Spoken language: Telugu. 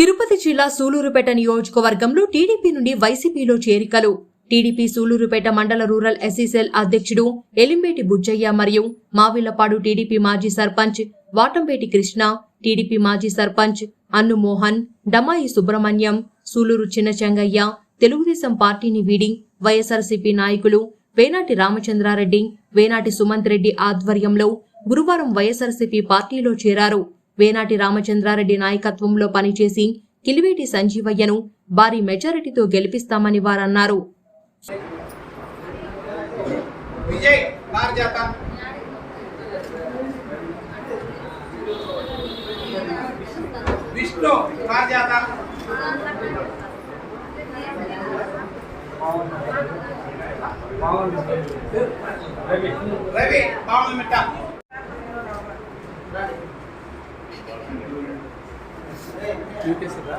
తిరుపతి జిల్లా సూలూరుపేట నియోజకవర్గంలో టీడీపీ నుండి వైసీపీలో చేరికలు. టీడీపీ సూలూరుపేట మండల రూరల్ ఎస్సీసెల్ అధ్యక్షుడు ఎలింబేటి బుజ్జయ్య మరియు మావిలపాడు టీడీపీ మాజీ సర్పంచ్ వాటంపేటి కృష్ణ టీడీపీ మాజీ సర్పంచ్ అన్ను మోహన్ డమాయి సుబ్రహ్మణ్యం సూలూరు చిన్నచెంగయ్య తెలుగుదేశం పార్టీని వీడి వైఎస్ఆర్సీపీ నాయకులు వేనాటి రామచంద్రారెడ్డి వేనాటి సుమంత్ రెడ్డి ఆధ్వర్యంలో గురువారం వైఎస్ఆర్సీపీ పార్టీలో చేరారు. వేనాటి రామచంద్రారెడ్డి నాయకత్వంలో పనిచేసి కిలివేటి సంజీవయ్యను భారీ మెజారిటీతో గెలిపిస్తామని వారన్నారు. విష్ణు రవి పావుల మిట్ట. చూపిస్తుందా